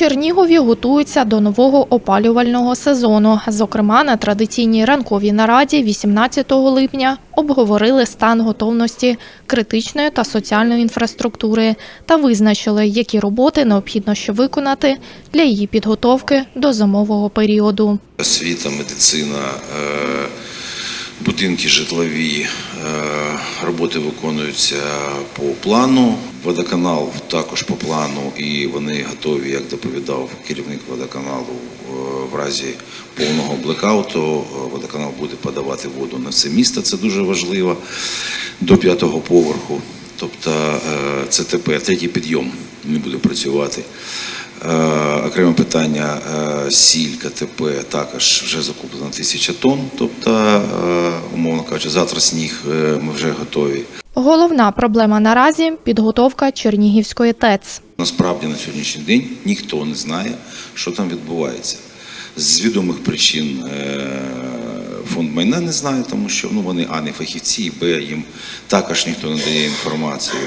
Чернігові готуються до нового опалювального сезону. Зокрема, на традиційній ранковій нараді 18 липня обговорили стан готовності критичної та соціальної інфраструктури та визначили, які роботи необхідно ще виконати для її підготовки до зимового періоду. Освіта, медицина, е, будинки житлові, роботи виконуються по плану. Водоканал також по плану, і вони готові, як доповідав керівник водоканалу, е, в разі повного блекауту е, водоканал буде подавати воду на все місто. Це дуже важливо до п'ятого поверху. Тобто е, ЦТП, третій підйом не буде працювати. Е, Окреме питання е, сіль КТП також вже закуплено тисяча тонн. Тобто, е, умовно кажучи, завтра сніг ми вже готові. Головна проблема наразі підготовка Чернігівської ТЕЦ. Насправді на сьогоднішній день ніхто не знає, що там відбувається. З відомих причин фонд майна не знає, тому що ну, вони а не фахівці, і б їм також ніхто не дає інформацію.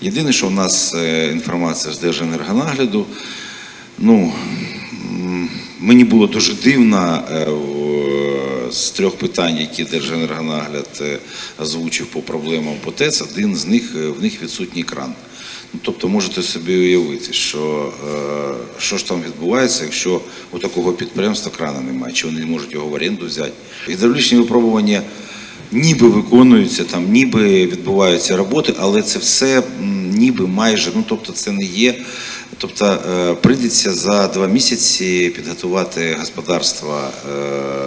Єдине, що в нас інформація з Держенергонагляду, ну мені було дуже дивно е, з трьох питань, які Держенергонагляд е, озвучив по проблемам по ТЕЦ, один з них е, в них відсутній кран. Ну, тобто можете собі уявити, що, е, що ж там відбувається, якщо у такого підприємства крана немає, чи вони не можуть його в оренду взяти. Гідравлічні випробування ніби виконуються, там ніби відбуваються роботи, але це все ніби майже, ну тобто це не є. Тобто е, прийдеться за два місяці підготувати господарство. е,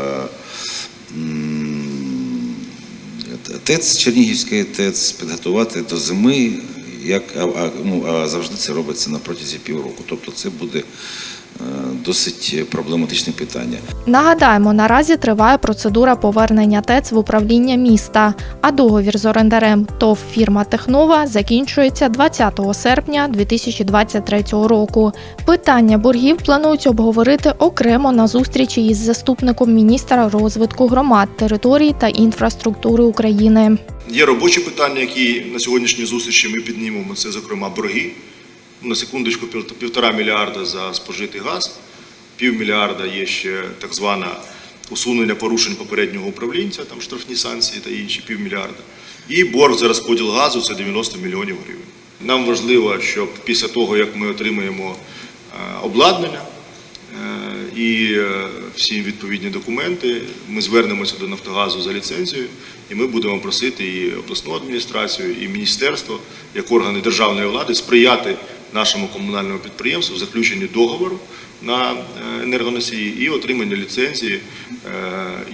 ТЕЦ Чернігівський ТЕЦ підготувати до зими, як ну, завжди це робиться на протязі півроку. Тобто це буде досить проблематичне питання. Нагадаємо, наразі триває процедура повернення ТЕЦ в управління міста, а договір з орендарем ТОВ фірма Технова закінчується 20 серпня 2023 року. Питання боргів планують обговорити окремо на зустрічі із заступником міністра розвитку громад, територій та інфраструктури України. Є робочі питання, які на сьогоднішній зустрічі ми піднімемо. Це, зокрема, борги. На секундочку, півтора мільярда за спожитий газ, півмільярда є ще так зване усунення порушень попереднього управлінця, там штрафні санкції та інші півмільярда. І борг за розподіл газу це 90 мільйонів гривень. Нам важливо, щоб після того, як ми отримаємо е, обладнання, Е, і е, всі відповідні документи. Ми звернемося до Нафтогазу за ліцензією, і ми будемо просити і обласну адміністрацію, і міністерство, як органи державної влади, сприяти нашому комунальному підприємству заключенні договору на е, енергоносії і отримання ліцензії.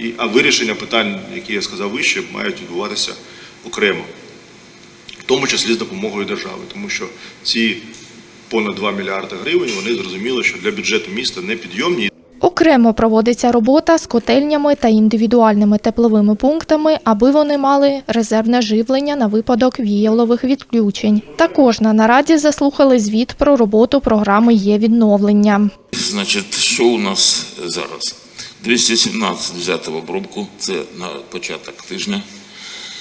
Е, А вирішення питань, які я сказав вище, мають відбуватися окремо в тому числі з допомогою держави, тому що ці понад 2 мільярди гривень вони зрозуміли, що для бюджету міста не підйомні. Окремо проводиться робота з котельнями та індивідуальними тепловими пунктами, аби вони мали резервне живлення на випадок віялових відключень. Також на нараді заслухали звіт про роботу програми є відновлення. Значить, що у нас зараз? 217 взято в обробку, це на початок тижня.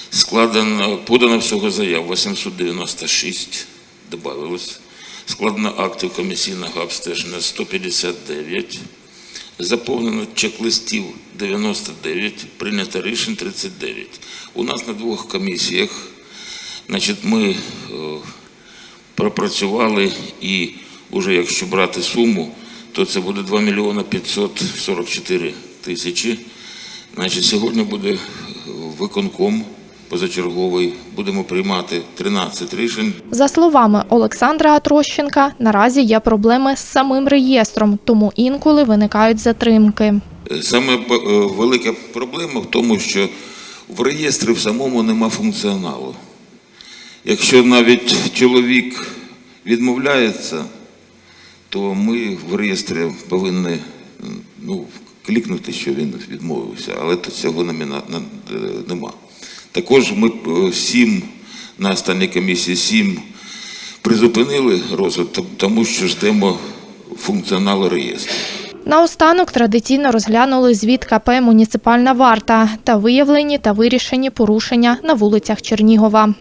Складено, подано всього заяв 896, додавалось. Складено актів комісійного обстеження 159. Заповнено чек-листів 99, прийнято рішень 39. У нас на двох комісіях значить, ми е, пропрацювали і вже якщо брати суму, то це буде 2 мільйони 544 тисячі. Значить, сьогодні буде виконком позачерговий. Будемо приймати 13 рішень. За словами Олександра Атрощенка, наразі є проблеми з самим реєстром, тому інколи виникають затримки. Саме е, велика проблема в тому, що в реєстрі в самому нема функціоналу. Якщо навіть чоловік відмовляється, то ми в реєстрі повинні ну, клікнути, що він відмовився, але цього е, нема. Також ми е, сім на останній комісії сім призупинили розгляд, тому що ждемо функціоналу реєстру. Наостанок традиційно розглянули звіт КП «Муніципальна варта» та виявлені та вирішені порушення на вулицях Чернігова.